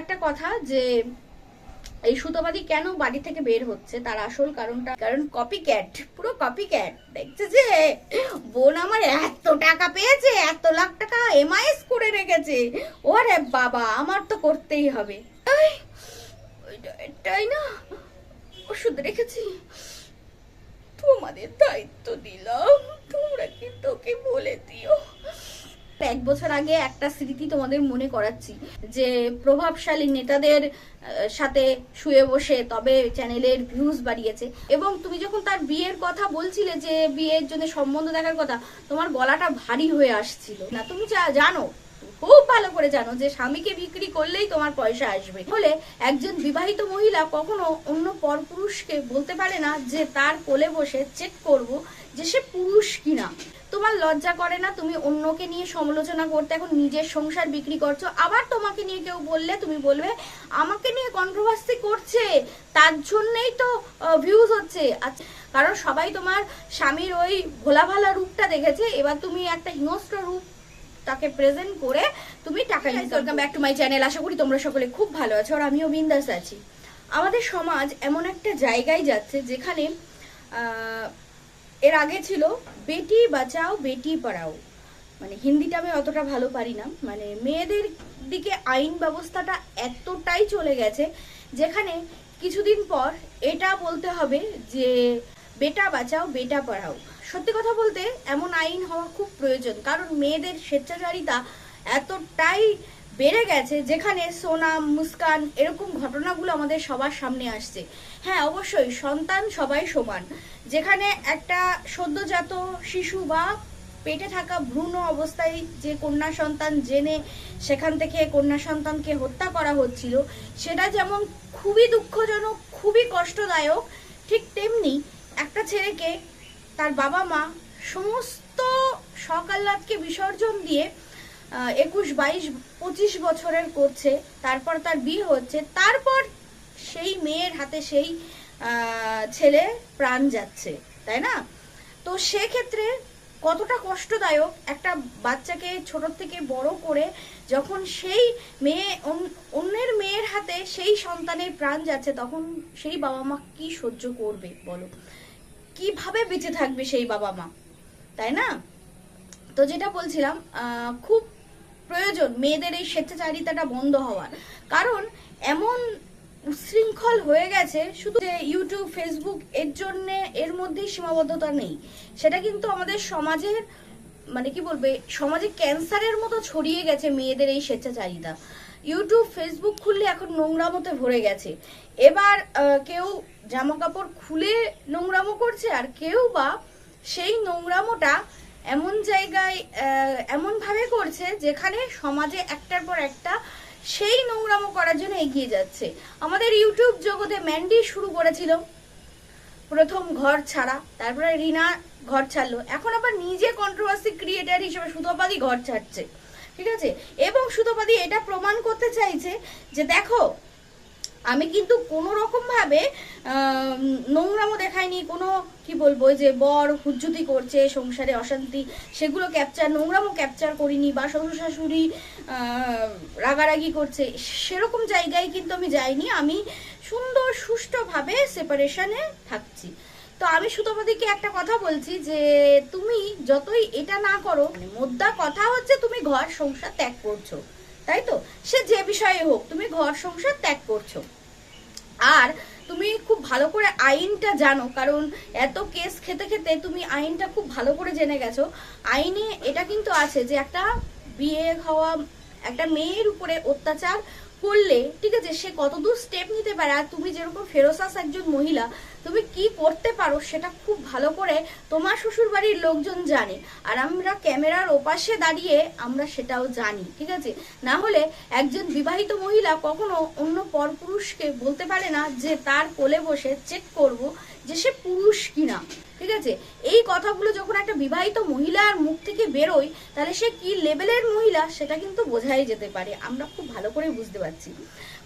একটা কথা যে, এই সুতোবাদী কেন বাড়ি থেকে বের হচ্ছে? তার আসল কারণটা, কারণ কপি ক্যাট পুরো কপি ক্যাট দেখছে যে, বোন আমার এত টাকা পেয়েছে, এত লাখ টাকা এমআইএস করে রেখেছে। ওরে বাবা, আমার তো করতেই হবে। এটাই না, ওষুধ রেখেছি। তোমাদের দায়িত্ব দিলাম, তোমরা কি তোকে বলে দিও? এক বছর আগে একটা স্মৃতি তোমাদের মনে করাচ্ছি, যে প্রভাবশালী নেতাদের সাথে শুয়ে বসে তবে চ্যানেলের ভিউজ বাড়িয়েছে। এবং তুমি যখন তার বিয়ের কথা বলছিলে যে বিয়ের জন্য সম্বন্ধ দেখার কথা, তোমার গলাটা ভারী হয়ে আসছিল। না, তুমি যা- জানো, খুব ভালো করে জানো যে স্বামীকে বিক্রি করলেই তোমার পয়সা আসবে। বলে একজন বিবাহিত মহিলা কখনো অন্য পরপুরুষকে বলতে পারে না যে তার কোলে বসে চেক করব যে সে পুরুষ কিনা। তোমার লজ্জা করে না? তুমি অন্যকে নিয়ে সমালোচনা করতে এখন নিজের সংসার বিক্রি করছ। আবার তোমাকে নিয়ে কেউ বললে তুমি বলবে আমাকে নিয়ে কন্ট্রোভার্সি করছে। তার জন্যই তো ভিউজ হচ্ছে। আচ্ছা কারণ সবাই তোমার স্বামীর ওই ভোলা ভালা রূপটা দেখেছে। এবার তুমি একটা হিংস্র রূপ তাকে প্রেজেন্ট করে তুমি টাকা income welcome back to my channel আশা করি তোমরা সকলে খুব ভালো আছো আর আমিও বিন্দাস আছি। আমাদের সমাজ এমন একটা জায়গায় যাচ্ছে যেখানে আহ, এর আগে ছিল বেটি বাঁচাও, বেটি পড়াও। মানে হিন্দিটা আমি অতটা ভালো পারি না। মানে মেয়েদের দিকে আইন ব্যবস্থাটা এতটাই চলে গেছে, যেখানে কিছুদিন পর এটা বলতে হবে যে বেটা বাঁচাও, বেটা পড়াও। সত্যি কথা বলতে এমন আইন হওয়া খুব প্রয়োজন, কারণ মেয়েদের স্বেচ্ছাচারিতা এতটাই বেড়ে গেছে, যেখানে সোনাম মুস্কান এরকম ঘটনাগুলো আমাদের সবার সামনে আসছে। হ্যাঁ অবশ্যই, সন্তান সবাই সমান। যেখানে একটা সদ্যজাত শিশু বা পেটে থাকা ভ্রূণ অবস্থায় যে কন্যা সন্তান জেনে সেখান থেকে কন্যা সন্তানকে হত্যা করা হচ্ছিল, সেটা যেমন খুবই দুঃখজনক, খুবই কষ্টদায়ক, ঠিক তেমনি একটা ছেলেকে তার বাবা মা সমস্ত সকাল্লাদকে বিসর্জন দিয়ে একুশ, বাইশ, পঁচিশ বছরের করছে, তারপর তার বিয়ে হচ্ছে, তারপর সেই মেয়ের হাতে সেই ছেলে প্রাণ যাচ্ছে, তাই না? তো সেক্ষেত্রে কতটা কষ্টদায়ক একটা বাচ্চাকে ছোট থেকে বড় করে যখন সেই মেয়ে অন- অন্যের মেয়ের হাতে সেই সন্তানের প্রাণ যাচ্ছে, তখন সেই বাবা মা কি সহ্য করবে, বলো? কীভাবে বেঁচে থাকবে সেই বাবা মা, তাই না? তো যেটা বলছিলাম খুব প্রয়োজন মেয়েদের এই স্বেচ্ছাচারিতাটা বন্ধ হওয়ার। কারণ এমন উশৃঙ্খল হয়ে গেছে, শুধু যে ইউটিউব ফেসবুক এর জন্যে এর মধ্যেই সীমাবদ্ধতা নেই। সেটা কিন্তু আমাদের সমাজের মানে কি বলবে, সমাজে ক্যান্সারের মতো ছড়িয়ে গেছে মেয়েদের এই স্বেচ্ছাচারিতা। ইউটিউব ফেসবুক খুললে এখন নোংরামোতে ভরে গেছে। এবার কেউ জামা কাপড় খুলে নোংরামো করছে আর কেউ বা সেই নোংরামোটা এমন জায়গায় আহ, এমন ভাবে করছে যেখানে সমাজে একটার পর একটা সেই নোংরামো করার জন্য এগিয়ে যাচ্ছে। আমাদের ইউটিউব জগতে ম্যান্ডি শুরু করেছিল প্রথম ঘর ছাড়া তারপরে রিনা ঘর ছাড়লো। এখন আবার নিজে কন্ট্রোভার্সি ক্রিয়েটার হিসেবে সুতোপাদি ঘর ছাড়ছে। ঠিক আছে? এবং সুতোপাদি এটা প্রমাণ করতে চাইছে যে দেখো আমি কিন্তু কোনো রকম ভাবে আহ, নোংরামো দেখাইনি কোনো কি বলব যে বর হুজ্জুতি করছে সংসারে অশান্তি সেগুলো ক্যাপচার নোংরামো ক্যাপচার করিনি বা শ্বশুর শাশুড়ি রাগারাগি করছে সেরকম জায়গায় কিন্তু আমি যাইনি আমি সুন্দর সুষ্ঠুভাবে সেপারেশনে থাকছি। তো আমি সুতপাদিকে একটা কথা বলছি যে তুমি যতই এটা না করো মোদ্দা কথা হচ্ছে তুমি ঘর সংসার ত্যাগ করছ। তাই তো? সে যে বিষয়ে হোক, তুমি ঘর সংসার ত্যাগ করছ। আর তুমি খুব ভালো করে আইনটা জানো, কারণ এত কেস খেতে খেতে তুমি আইনটা খুব ভালো করে জেনে গেছো। আইনে এটা কিন্তু আছে যে একটা বিয়ে হওয়া, একটা মেয়ের উপরে অত্যাচার করলে, ঠিক আছে, সে কতদূর স্টেপ নিতে পারে আর তুমি যেরকম ফেরোসাস একজন মহিলা, তুমি কি করতে পারো সেটা খুব ভালো করে তোমার শ্বশুর বাড়ির লোকজন জানে। আর আমরা ক্যামেরার ওপাশে দাঁড়িয়ে আমরা সেটাও জানি, ঠিক আছে? না হলে একজন বিবাহিত মহিলা কখনো অন্য পরপুরুষকে বলতে পারে না যে তার কোলে বসে চেক করব যে সে পুরুষ কিনা। ঠিক আছে? এই কথাগুলো যখন একটা বিবাহিত মহিলার মুখ থেকে বেরোয়, তাহলে সে কি লেভেলের মহিলা সেটা কিন্তু বোঝাই যেতে পারে। আমরা খুব ভালো করে বুঝতে পারছি।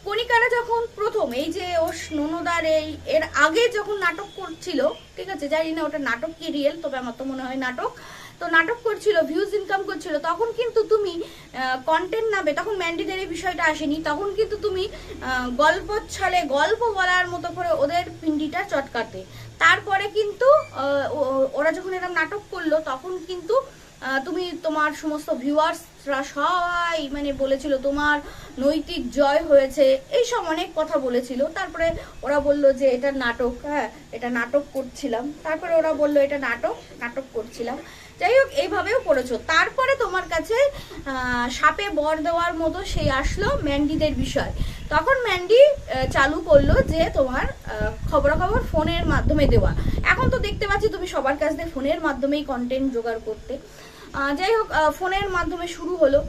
কণিকারা যখন প্রথম, এই যে ও ননদার এই, এর আগে যখন নাটক করছিল, ঠিক আছে? জানি না ওটা নাটক কি রিয়েল তবে আমার তো মনে হয় নাটক। তো নাটক করছিল ভিউজ ইনকাম করছিল, তখন কিন্তু তুমি কন্টেন্ট নামে তখন ম্যান্ডেটের এই বিষয়টা আসেনি, তখন কিন্তু তুমি গল্প ছলে গল্প বলার মতো করে ওদের পিন্ডিটা চটকাতে। তারপরে কিন্তু ওরা যখন এরকম নাটক করল, তখন কিন্তু তুমি তোমার সমস্ত ভিউয়ার্সরা সবাই মানে বলেছিল, তোমার নৈতিক জয় হয়েছে। এইসব অনেক কথা বলেছিল। তারপরে ওরা বলল যে, এটা নাটক। হ্যাঁ এটা নাটক করছিলাম। তারপরে ওরা বলল, এটা নাটক নাটক করছিলাম। যাই হোক, এইভাবেও করেছ। তারপরে তোমার কাছে সাপে বর দেওয়ার মতো সেই আসলো ম্যান্ডিদের বিষয়। তখন ম্যান্ডি চালু করল যে তোমার খবরাখবর ফোনের মাধ্যমে দেওয়া। এখন তো দেখতে পাচ্ছি তুমি সবার কাছ থেকে ফোনের মাধ্যমেই কন্টেন্ট জোগাড় করতে। যাই হোক ফোনের মাধ্যমে শুরু হলো।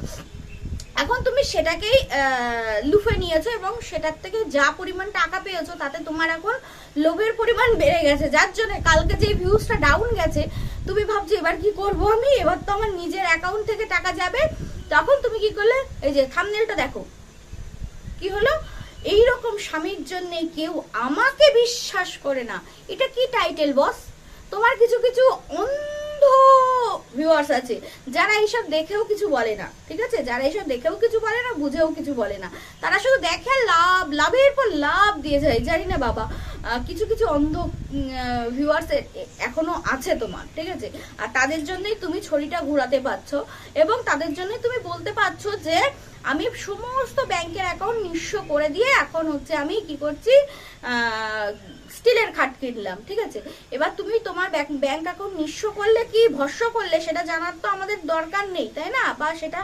এখন তুমি সেটাকেই লুফে নিয়েছো এবং সেটার থেকে যা পরিমাণ টাকা পেয়েছ তাতে তোমার এখন লোভের পরিমাণ বেড়ে গেছে। যার জন্য কালকে যে ভিউজটা ডাউন গেছে, তুমি ভাবছ এবার কি করব আমি? এবার তো আমার নিজের অ্যাকাউন্ট থেকে টাকা যাবে। তখন তুমি কি করলে? এই যে থামনেলটা দেখো। কি হলো? এই রকম স্বামীর জন্য কেউ আমাকে বিশ্বাস করে না। এটা কি টাইটেল বস তোমার কিছু কিছু অন্ধ ভিউয়ার্স আছে, যারা এইসব দেখেও কিছু বলে না, ঠিক আছে? যারা এইসব দেখেও কিছু বলে না, বুঝেও কিছু বলে না। তারা শুধু দেখে লাভ, লাভের পর লাভ দিয়ে যায়, জানি না বাবা। কিছু কিছু অন্ধ ভিউয়ার্স এখনও আছে তোমার, ঠিক আছে? আর তাদের জন্যই তুমি ছড়িটা ঘোরাতে পারছ এবং তাদের জন্যই তুমি বলতে পারছ যে, আমি সমস্ত ব্যাংকের অ্যাকাউন্ট নিঃস্ব করে দিয়ে এখন হচ্ছে আমি কি করছি স্টিলের খাট কিনলাম, ঠিক আছে? এবার তুমি তোমার ব্যাংক অ্যাকাউন্ট নিঃস্ব করলে কি ভস্য করলে, সেটা জানার তো আমাদের দরকার নেই, তাই না? বা সেটা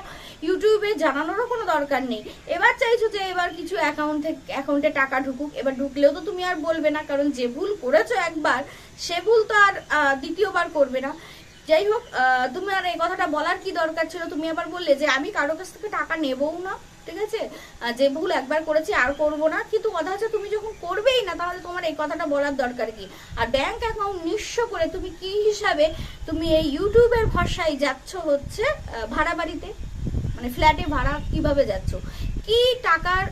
ইউটিউবে জানানোরও কোনো দরকার নেই। এবার চাইছো যে এবার কিছু অ্যাকাউন্ট থেকে অ্যাকাউন্টে টাকা ঢুকুক, এবার ঢুকলেও তো তুমি আর বলবে না, কারণ যে ভুল করেছ একবার, সে ভুল তো আর দ্বিতীয়বার করবে না। যাই হোক তুমি আর এই কথাটা বলার কি দরকার ছিল? তুমি আবার বললে যে আমি কারও কাছ থেকে টাকা নেবও না, ঠিক আছে? যে ভুল একবার করেছি আর করব না। কিন্তু কথা হচ্ছে তুমি যখন তাহলে তোমার এই কথাটা বলার দরকার কি? আর ব্যাংক অ্যাকাউন্ট নিঃস্ব করে তুমি কি হিসাবে তুমি এই ইউটিউবের ভরসায় যাচ্ছ হচ্ছে ভাড়া বাড়িতে? মানে ফ্ল্যাটে ভাড়া কীভাবে যাচ্ছ? কি টাকার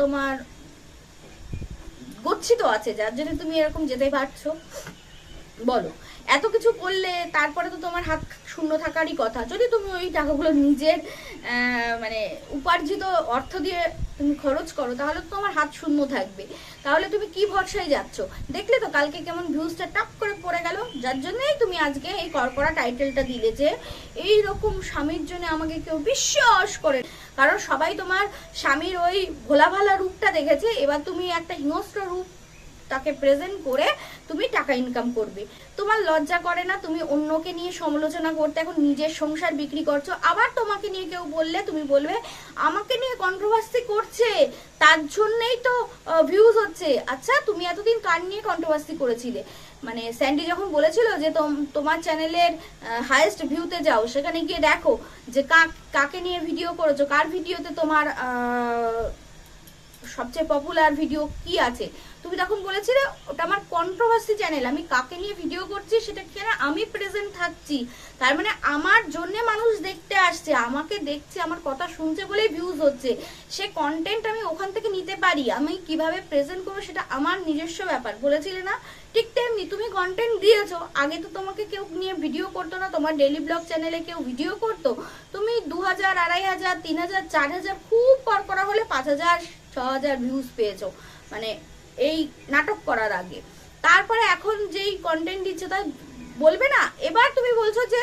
তোমার গচ্ছিত আছে যার জন্য তুমি এরকম যেতে পারছ? বলো। এত কিছু করলে তারপরে তো তোমার হাত শূন্য থাকারই কথা। যদি তুমি ওই টাকাগুলো নিজের মানে উপার্জিত অর্থ দিয়ে তুমি খরচ করো, তাহলে তো তোমার হাত শূন্য থাকবে। তাহলে তুমি কি ভরসায় যাচ্ছ? দেখলে তো কালকে কেমন ভিউজটা টাপ করে পড়ে গেল। যার জন্যই তুমি আজকে এই করকরা টাইটেলটা দিলে যে এই রকম স্বামীর জন্য আমাকে কেউ বিশ্বাস করে কারণ সবাই তোমার স্বামীর ওই ভোলা ভালা রূপটা দেখেছে। এবার তুমি একটা হিংস্র রূপ তাকে প্রেজেন্ট করে তুমি টাকা ইনকাম করবে। তোমার লজ্জা করে না, তুমি অন্যকে নিয়ে সমালোচনা করতে, এখন নিজের সংসার বিক্রি করছ, আবার তোমাকে নিয়ে কেউ বললে তুমি বলবে, আমাকে নিয়ে কন্ট্রোভার্সি করছে, তার জন্যই তো ভিউজ হচ্ছে। আচ্ছা তুমি এতদিন কার নিয়ে কন্ট্রোভার্সি করেছিলে? মানে স্যান্ডি যখন বলেছিল যে তোম- তোমার চ্যানেলের হাইয়েস্ট ভিউতে যাও, সেখানে গিয়ে দেখো যে কাকে নিয়ে ভিডিও করেছ, কার ভিডিওতে তোমার সবচেয়ে পপুলার ভিডিও কি আছে? তুমি তখন বলেছিলে, ওটা আমার কন্ট্রোভার্সি চ্যানেল আমি কাকে নিয়ে ভিডিও করছি সেটা কেন আমি প্রেজেন্ট থাকছি। তার মানে আমার জন্য মানুষ দেখতে আসছে, আমাকে দেখছে, আমার কথা শুনছে বলেই ভিউজ হচ্ছে। সে কন্টেন্ট আমি ওখান থেকে নিতে পারি, আমি কীভাবে প্রেজেন্ট করব সেটা আমার নিজস্ব ব্যাপার। বলেছিলে না? ঠিক তেমনি তুমি কন্টেন্ট দিয়েছ, আগে তো তোমাকে কেউ নিয়ে ভিডিও করতো না, তোমার ডেলি ব্লগ চ্যানেলে কেউ ভিডিও করতো। তুমি দু হাজার আড়াই হাজার, তিন হাজার, চার হাজার, খুব কর করা হলে পাঁচ হাজার, ছ হাজার ভিউজ পেয়েছ। মানে এই নাটক করার আগে। তারপরে এখন যেই কন্টেন্ট দিচ্ছে তা বলবে না। এবার তুমি বলছো যে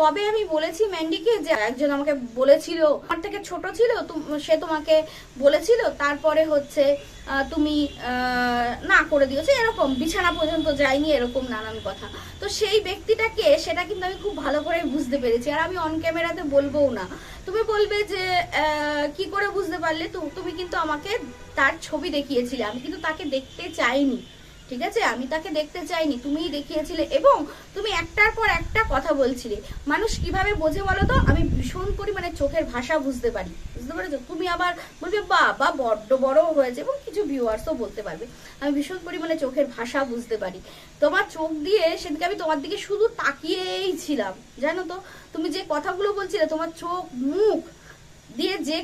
কবে আমি বলেছি ম্যান্ডিকে যে একজন আমাকে বলেছিল, আমার থেকে ছোট ছিল সে তোমাকে বলেছিল, তারপরে হচ্ছে তুমি না করে দিয়েছ এরকম বিছানা পর্যন্ত যায়নি, এরকম নানান কথা। তো সেই ব্যক্তিটাকে, সেটা কিন্তু আমি খুব ভালো করে বুঝতে পেরেছি। আর আমি অন ক্যামেরাতে বলবোও না। তুমি বলবে যে কি করে বুঝতে পারলে? তুমি কিন্তু আমাকে তার ছবি দেখিয়েছিলে। আমি কিন্তু তাকে দেখতে চাইনি। ঠিক আছে? আমি তাকে দেখতে চাইনি, তুমিই দেখিয়েছিলে এবং তুমি একটার পর একটা কথা বলছিলে। মানুষ কীভাবে বোঝে বলো তো আমি ভীষণ পরিমাণে চোখের ভাষা বুঝতে পারি। বুঝতে পেরেছ? তুমি আবার বলবে, বাবা, বড্ড বড় হয়েছে এবং কিছু ভিউয়ার্সও বলতে পারবে। আমি ভীষণ পরিমাণে চোখের ভাষা বুঝতে পারি। তোমার চোখ দিয়ে সেদিকে আমি তোমার দিকে শুধু তাকিয়েই ছিলাম, জানো তো? তুমি যে কথাগুলো বলছিলে, তোমার চোখ, মুখ দিয়ে যে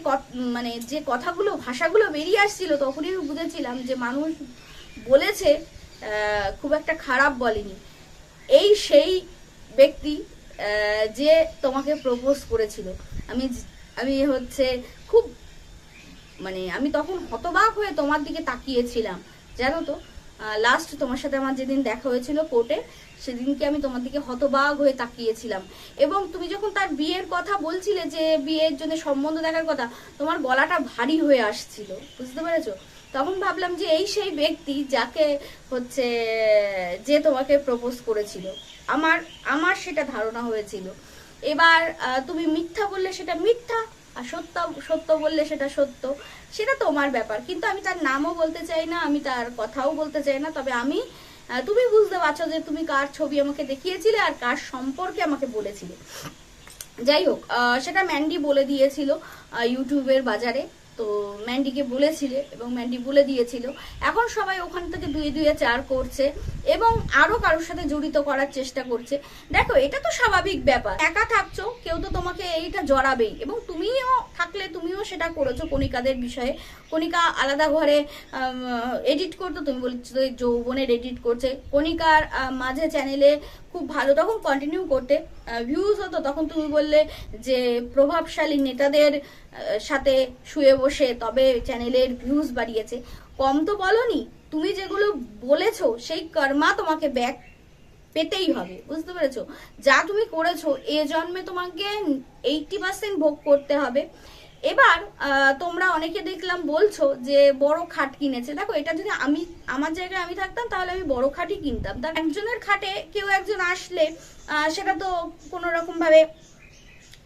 মানে যে কথাগুলো, ভাষাগুলো বেরিয়ে আসছিল, তখনই বুঝেছিলাম যে মানুষ বলেছে খুব একটা খারাপ বলেনি। এই সেই ব্যক্তি যে তোমাকে প্রপোজ করেছিল। আমি আমি হচ্ছে খুব মানে আমি তখন হতবাক হয়ে তোমার দিকে তাকিয়েছিলাম। জানো তো লাস্ট তোমার সাথে আমার যেদিন দেখা হয়েছিল কোর্টে সেদিনকে আমি তোমার দিকে হতবাক হয়ে তাকিয়েছিলাম। এবং তুমি যখন তার বিয়ের কথা বলছিলে যে বিয়ের জন্য সম্বন্ধ দেখার কথা, তোমার গলাটা ভারী হয়ে আসছিল। বুঝতে পেরেছ? তখন ভাবলাম যে এই সেই ব্যক্তি যাকে হচ্ছে যে তোমাকে প্রপোজ করেছিল। আমার আমার সেটা ধারণা হয়েছিল। এবার তুমি মিথ্যা বললে সেটা মিথ্যা, আর সত্য সত্য বললে সেটা সত্য, সেটা তোমার ব্যাপার। কিন্তু আমি তার নামও বলতে চাই না, আমি তার কথাও বলতে চাই না, তবে আমি তুমি বুঝতে পারছ যে তুমি কার ছবি আমাকে দেখিয়েছিলে আর কার সম্পর্কে আমাকে বলেছিলে। যাই হোক সেটা ম্যান্ডি বলে দিয়েছিল ইউটিউবের বাজারে। তো ম্যান্ডিকে বলেছিলে এবং ম্যান্ডি বলে দিয়েছিল। এখন সবাই ওখান থেকে দুয়ে দুয়ে চার করছে এবং আরও কারোর সাথে জড়িত করার চেষ্টা করছে। দেখো, এটা তো স্বাভাবিক ব্যাপার। একা থাকছো, কেউ তো তোমাকে এইটা জড়াবেই এবং তুমিও থাকলে তুমিও সেটা করেছ কণিকাদের বিষয়ে। কণিকা আলাদা ঘরে এডিট করতো, তুমি বলছো যৌবনের এডিট করছে। কণিকার মাঝে চ্যানেলে খুব ভালো। তখন কন্টিনিউ করতে ভিউজ হতো। তখন তুমি বললে যে, প্রভাবশালী নেতাদের সাথে শুয়ে বসে তবে চ্যানেলের ভিউজ বাড়িয়েছে। কম তো বলনি, তুমি যেগুলো বলেছ, সেই কর্মা তোমাকে ব্যাক পেতেই হবে, বুঝতে পেরেছ? যা তুমি করেছ, এ জন্মে তোমাকে এইটি পার্সেন্ট ভোগ করতে হবে। এবার তোমরা অনেকে দেখলাম বলছো যে বড় খাট কিনেছে। দেখো, এটা যদি আমি, আমার জায়গায় আমি থাকতাম, তাহলে আমি বড় খাটই কিনতাম। তার একজনের খাটে কেউ একজন আসলে সেটা তো কোনো রকম ভাবে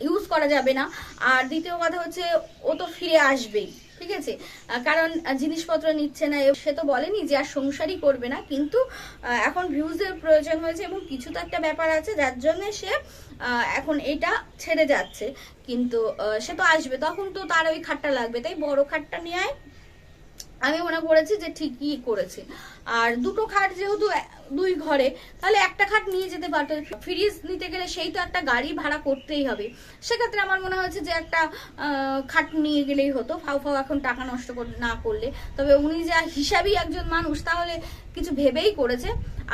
ইউজ করা যাবে না। আর দ্বিতীয় কথা হচ্ছে, ও তো ফিরে আসবেই। ঠিক আছে? কারণ জিনিসপত্র নিচ্ছে না সে তো বলেনি যে আর সংসারই করবে না, কিন্তু এখন ভিউজের প্রয়োজন হয়েছে এবং কিছু তো একটা ব্যাপার আছে, যার জন্য সে এখন এটা ছেড়ে যাচ্ছে। কিন্তু সে তো আসবে, তখন তো তার ওই খাটটা লাগবে। তাই বড় খাটটা নিয়ে আয় আমি মনে করেছি যে ঠিকই করেছে। আর দুটো খাট যেহেতু দুই ঘরে, তাহলে একটা খাট নিয়ে যেতে পারতো। ফ্রিজ নিতে গেলে সেই তো একটা গাড়ি ভাড়া করতেই হবে। সেক্ষেত্রে আমার মনে হয়েছে যে একটা খাট নিয়ে গেলেই হতো। ফাউ ফাউ এখন টাকা নষ্ট না করলে। তবে উনি যা হিসাবই একজন মানুষ, তাহলে কিছু ভেবেই করেছে।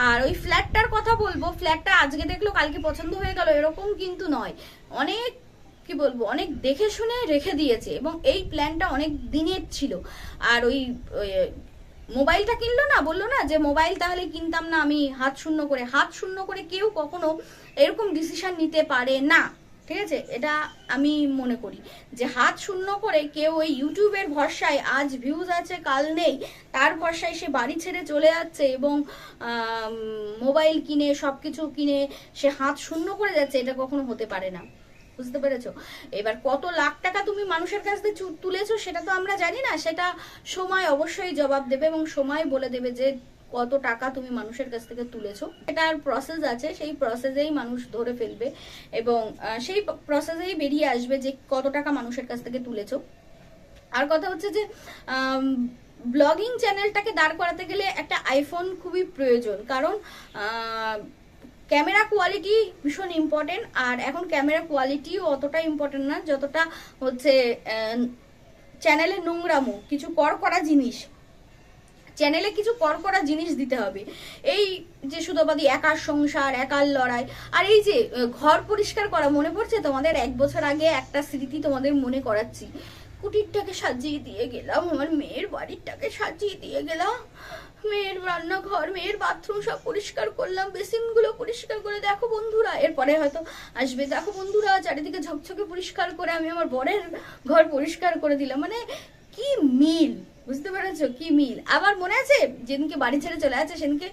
আর ওই ফ্ল্যাটটার কথা বলব ফ্ল্যাটটা আজকে দেখল, কালকে পছন্দ হয়ে গেল, এরকম কিন্তু নয়। অনেক কি বলব, অনেক দেখে শুনে রেখে দিয়েছে এবং এই প্ল্যানটা অনেক দিনের ছিল। আর ওই মোবাইলটা কিনলো না, বলল না যে মোবাইল তাহলে কিনতাম না, আমি হাত শূন্য করে, হাত শূন্য করে কেউ কখনো এরকম ডিসিশন নিতে পারে না। ঠিক আছে? এটা আমি মনে করি। যে হাত শূন্য করে কেউ ওই ইউটিউবের ভরসায় আজ ভিউজ আছে, কাল নেই, তার ভরসায় সে বাড়ি ছেড়ে চলে যাচ্ছে এবং মোবাইল কিনে, সবকিছু কিনে সে হাত শূন্য করে যাচ্ছে, এটা কখনো হতে পারে না। বুঝতে পেরেছ? এবার কত লাখ টাকা তুমি মানুষের কাছ থেকে তুলেছো সেটা তো আমরা জানি না। সেটা সময় অবশ্যই জবাব দেবে এবং সময় বলে দেবে যে কত টাকা তুমি মানুষের কাছ থেকে তুলেছো। এটার প্রসেস আছে, সেই প্রসেসেই মানুষ ধরে ফেলবে এবং সেই প্রসেসেই বেরিয়ে আসবে যে কত টাকা মানুষের কাছ থেকে তুলেছো। আর কথা হচ্ছে যে ব্লগিং চ্যানেলটাকে দাঁড় করাতে গেলে একটা আইফোন খুবই প্রয়োজন। কারণ ক্যামেরা কোয়ালিটি ভীষণ ইম্পর্টেন্ট আর এখন ক্যামেরা কোয়ালিটিও অতটা ইম্পর্টেন্ট না, যতটা হচ্ছে চ্যানেলে নোংরামো, কিছু কর করা জিনিস। চ্যানেলে কিছু কর করা জিনিস দিতে হবে। এই যে সুতোবাদী, একার সংসার, একার লড়াই, আর এই যে ঘর পরিষ্কার করা, মনে পড়ছে তোমাদের? এক বছর আগে একটা স্মৃতি তোমাদের মনে করাচ্ছি। কুটিরটাকে সাজিয়ে দিয়ে গেলাম, আমার মেয়ের বাড়িরটাকে সাজিয়ে দিয়ে গেলাম। মেয়ের রান্নাঘর, মেয়ের বাথরুম সব পরিষ্কার করলাম বেসিনগুলো পরিষ্কার করে দেখো বন্ধুরা, এরপরে হয়তো আসবে। দেখো বন্ধুরা, চারিদিকে ঝকঝকে পরিষ্কার করে আমি আমার বরের ঘর পরিষ্কার করে দিলাম। মানে কি মিল? বুঝতে পেরেছ? কি মিল? আবার মনে আছে? যেদিনকে বাড়ি ছেড়ে চলে আছে, সেদিনকে?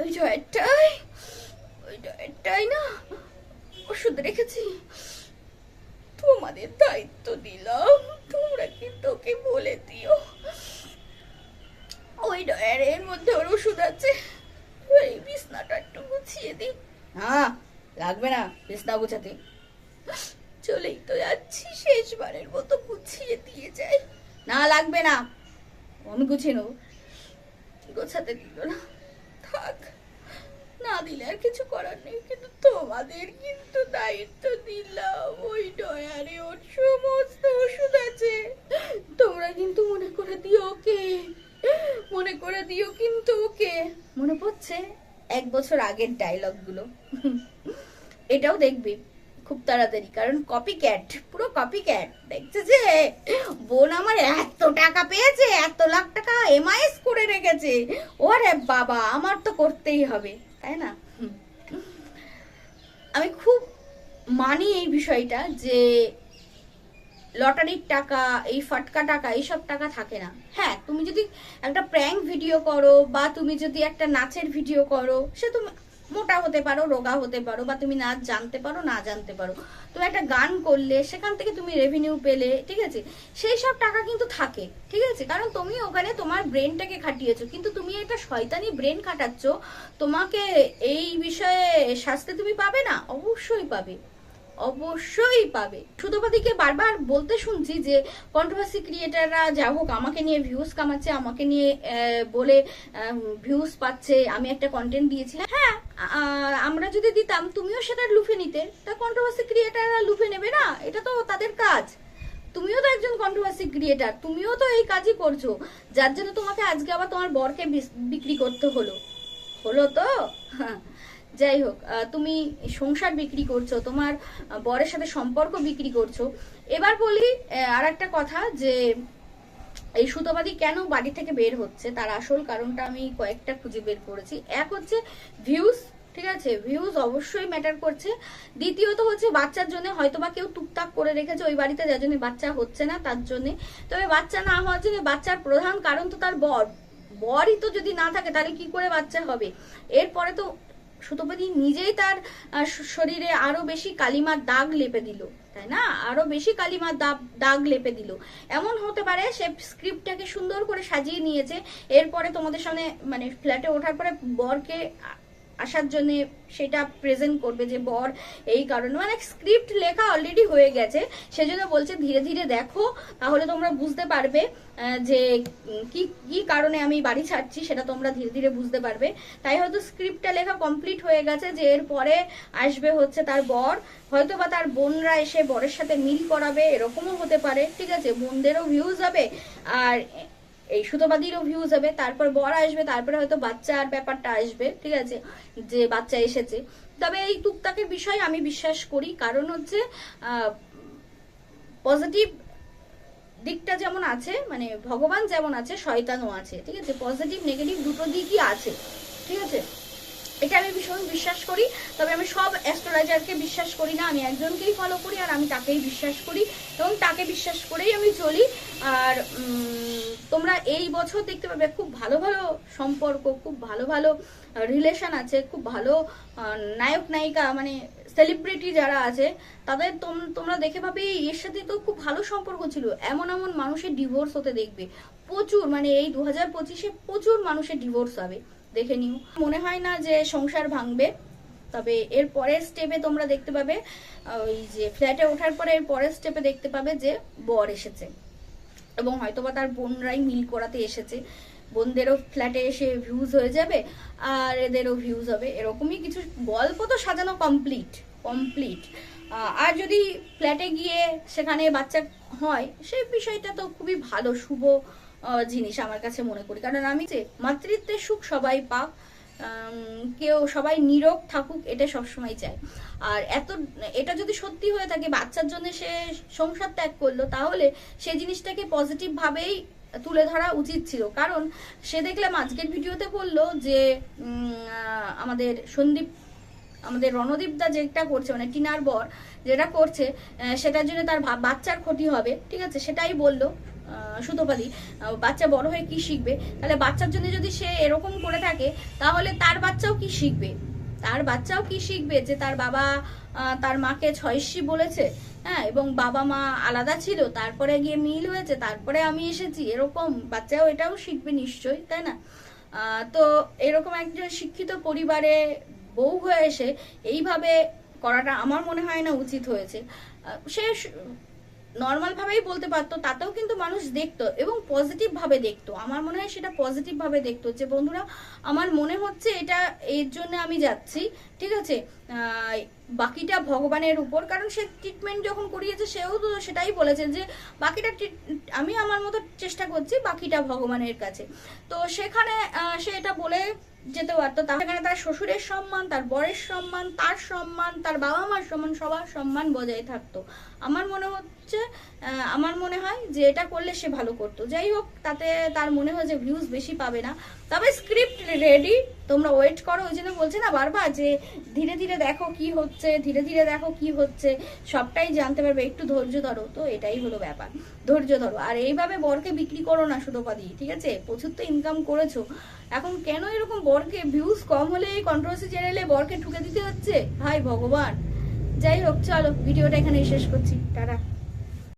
ওই ডয়েরটাই ওই ডয়েরটাই না, ওষুধ রেখেছি। তোমাদের দায়িত্ব দিলাম। তোমরা কি তোকে বলে দিও? ওই ডয়ারের মধ্যে ওর ওষুধ আছে। এই বিছনাটা একটু গুছিয়ে দিই। হ্যাঁ লাগবে না বিছনা গুছাতে। চলেই তো যাচ্ছি শেষবারের মতো গুছিয়ে দিয়ে যাই। না লাগবে না আমি গুছিয়ে নেব। গোছাতে দিল না? থাক না দিলে আর কিছু করার নেই কিন্তু তোমাদের কিন্তু দায়িত্ব দিলাম। ওই ডয়ারে ওর সমস্ত ওষুধ আছে তোমরা কিন্তু মনে করে দিও ওকে মনে করে দিও কিন্তু ওকে মনে পড়ছে এক বছর আগের ডায়লগগুলো এটাও দেখবি, খুব তাড়াতাড়ি। কারণ কপি ক্যাট পুরো কপি ক্যাট দেখছে যে, বোন আমার এত টাকা পেয়েছে, এত লাখ টাকা এমআইএস করে রেখেছে। ওরে বাবা, আমার তো করতেই হবে, তাই না? আমি খুব মানি এই বিষয়টা যে লটারির টাকা, এই ফাটকা টাকা, এইসব টাকা থাকে না। হ্যাঁ তুমি যদি একটা প্র্যাঙ্ক ভিডিও করো বা তুমি যদি একটা নাচের ভিডিও করো, সে তুমি মোটা হতে পারো, রোগা হতে পারো, বা তুমি নাচ জানতে পারো, না জানতে পারো। তুমি একটা গান করলে, সেখান থেকে তুমি রেভিনিউ পেলে, ঠিক আছে? সেই সব টাকা কিন্তু থাকে, ঠিক আছে? কারণ তুমি ওখানে তোমার ব্রেনটাকে খাটিয়েছো, কিন্তু তুমি একটা শয়তানি ব্রেন খাটাচ্ছ। তোমাকে এই বিষয়ে শাস্তি তুমি পাবে না? অবশ্যই পাবে। অবশ্যই পাবে। সুতোপাতিকে বারবার বলতে শুনছি যে কন্ট্রোভার্সি ক্রিয়েটাররা যা হোক, আমাকে নিয়ে ভিউজ কামাচ্ছে, আমাকে নিয়ে বলে ভিউজ পাচ্ছে, আমি একটা কন্টেন্ট দিয়েছিলাম। হ্যাঁ আমরা যদি দিতাম, তুমিও সেটা লুফে নিতে। তা কন্ট্রোভার্সি ক্রিয়েটাররা লুফে নেবে না, এটা তো তাদের কাজ। তুমিও তো একজন কন্ট্রোভার্সি ক্রিয়েটার তুমিও তো এই কাজই করছ। যার জন্য তোমাকে আজকে আবার তোমার বরকে বিক্রি করতে হলো। হলো তো? হ্যাঁ। যাই হোক তুমি সংসার বিক্রি করছ, তোমার বরের সাথে সম্পর্ক বিক্রি করছ। এবার বলি আর একটা কথা যে, এই সুতোবাদী কেন বাড়ি থেকে বের হচ্ছে? তার আসল কারণটা আমি কয়েকটা খুঁজে বের করেছি। এক হচ্ছে ভিউজ ঠিক আছে? ভিউজ অবশ্যই ম্যাটার করছে। দ্বিতীয়ত হচ্ছে বাচ্চার জন্য হয়তো বা কেউ টুকটাক করে রেখেছে ওই বাড়িতে, যার জন্য বাচ্চা হচ্ছে না তার জন্য। তবে বাচ্চা না হওয়ার জন্য বাচ্চার প্রধান কারণ তো তার বর। বরই তো যদি না থাকে তাহলে কি করে বাচ্চা হবে? এরপরে তো সুতোপতি নিজেই তার শরীরে আরও বেশি কালিমার দাগ লেপে দিল, তাই না? আরও বেশি কালিমার দাগ দাগ লেপে দিল। এমন হতে পারে সে স্ক্রিপ্টটাকে সুন্দর করে সাজিয়ে নিয়েছে। এরপরে তোমাদের সামনে মানে ফ্ল্যাটে ওঠার পরে বরকে আসার জন্য সেটা প্রেজেন্ট করবে যে বর এই কারণে। মানে স্ক্রিপ্ট লেখা অলরেডি হয়ে গেছে। সেজন্য বলছে, ধীরে ধীরে দেখো, তাহলে তোমরা বুঝতে পারবে যে কি কি কারণে আমি বাড়ি ছাড়ছি, সেটা তোমরা ধীরে ধীরে বুঝতে পারবে। তাই হয়তো স্ক্রিপ্টটা লেখা কমপ্লিট হয়ে গেছে, যে এরপরে আসবে হচ্ছে তার বর। হয়তো বা তার বোনরা এসে বরের সাথে মিল করাবে, এরকমও হতে পারে। ঠিক আছে, বোনদেরও ভিউজ হবে। আর এই সুতোবাদীরও ভিউজ হবে, তারপর বর আসবে, তারপরে হয়তো বাচ্চার ব্যাপারটা আসবে, ঠিক আছে? যে বাচ্চা এসেছে। তবে এই টুকটাকের বিষয় আমি বিশ্বাস করি, কারণ হচ্ছে পজিটিভ দিকটা যেমন আছে মানে ভগবান যেমন আছে, শয়তানও আছে, ঠিক আছে? পজিটিভ নেগেটিভ দুটো দিকই আছে, ঠিক আছে? এটা আমি ভীষণ বিশ্বাস করি, তবে আমি সব অ্যাস্ট্রোলজারকে বিশ্বাস করি না, আমি একজনকেই ফলো করি আর আমি তাকেই বিশ্বাস করি এবং তাকে বিশ্বাস করেই আমি চলি। আর তোমরা এই বছর দেখতে পাবে খুব ভালো ভালো সম্পর্ক, খুব ভালো ভালো রিলেশন আছে, খুব ভালো নায়ক নায়িকা মানে সেলিব্রিটি যারা আছে, তাদের তোম- তোমরা দেখে পাবে এর সাথে তো খুব ভালো সম্পর্ক ছিল। এমন এমন মানুষের ডিভোর্স হতে দেখবে। প্রচুর মানে এই দু হাজার পঁচিশে প্রচুর মানুষের ডিভোর্স হবে। দেখে নিও। মনে হয় না যে সংসার ভাঙবে, তবে এর পরের স্টেপে তোমরা দেখতে পাবে ওই যে ফ্ল্যাটে ওঠার পরে এর পরের স্টেপে দেখতে পাবে যে বর এসেছে। এবং হয়তোবা তার বোনরাই মিল করাতে এসেছে। বোনদেরও ফ্ল্যাটে এসে ভিউজ হয়ে যাবে, আর এদেরও ভিউজ হবে। এরকমই কিছু গল্প তো সাজানো কমপ্লিট কমপ্লিট আর যদি ফ্ল্যাটে গিয়ে সেখানে বাচ্চা হয়, সেই বিষয়টা তো খুবই ভালো, শুভ জিনিস আমার কাছে মনে করি। কারণ আমি যে মাতৃত্বের সুখ সবাই পাক কেউ সবাই নীরব থাকুক, এটা সবসময় চায় আর এত, এটা যদি সত্যি হয়ে থাকে, বাচ্চার জন্য সে সংসার ত্যাগ করল, তাহলে সেই জিনিসটাকে পজিটিভ ভাবেই তুলে ধরা উচিত ছিল। কারণ সে দেখলাম আজকের ভিডিওতে বলল যে আমাদের সন্দীপ, আমাদের রণদীপ দা যেটা করছে মানে টিনার বর, যেটা করছে সেটার জন্য তার বাচ্চার ক্ষতি হবে, ঠিক আছে? সেটাই বলল। সুতোপালি বাচ্চা বড় হয়ে কি শিখবে? তাহলে বাচ্চার জন্য যদি সে এরকম করে থাকে, তাহলে তার বাচ্চাও কি শিখবে? তার বাচ্চাও কি শিখবে যে তার বাবা তার মাকে ছয়সি বলেছে? হ্যাঁ এবং বাবা মা আলাদা ছিল, তারপরে গিয়ে মিল হয়েছে, তারপরে আমি এসেছি, এরকম। বাচ্চাও এটাও শিখবে নিশ্চয়ই, তাই না? তো এরকম একজন শিক্ষিত পরিবারে বউ হয়ে এসে এইভাবে করাটা আমার মনে হয় না উচিত হয়েছে। সে নর্মাল ভাবেই বলতে পারতো, তাতেও কিন্তু মানুষ দেখতো এবং পজিটিভ ভাবে দেখতো। আমার মনে হয় সেটা পজিটিভ ভাবে দেখতো যে, বন্ধুরা, আমার মনে হচ্ছে এটা, এর জন্য আমি যাচ্ছি, ঠিক আছে? বাকিটা ভগবানের উপর, কারণ সে ট্রিটমেন্ট যখন করিয়েছে, সেও তো সেটাই বলেছে যে, বাকিটা আমি আমার মতো চেষ্টা করছি বাকিটা ভগবানের কাছে। তো সেখানে সে এটা বলে যেতে পারতো। তাহলে তার শ্বশুরের সম্মান, তার বরের সম্মান, তার সম্মান, তার বাবা মার সম্মান, সবার সম্মান বজায় থাকতো। আমার মনে হচ্ছে আহ, আমার মনে হয় যে এটা করলে সে ভালো করতো। যাই হোক তাতে তার মনে হয় যে ভিউজ বেশি পাবে না। তবে স্ক্রিপ্ট রেডি তোমরা ওয়েট করো। ওই জন্য বলছে না বারবার যে ধীরে ধীরে দেখো কি হচ্ছে ধীরে ধীরে দেখো কি হচ্ছে সবটাই জানতে পারবে। একটু ধৈর্য ধরো তো এটাই হলো ব্যাপার। ধৈর্য ধরো। আর এইভাবে বরকে বিক্রি করো না সুতোপাদি ঠিক আছে? প্রচুর তো ইনকাম করেছ। এখন কেন এরকম বরকে ভিউজ কম হলে এই কন্ট্রোভার্সি চ্যানেলে বরকে ঠুকে দিতে হচ্ছে? হাই ভগবান! যাই হোক চলো ভিডিওটা এখানেই শেষ করছি। টাটা।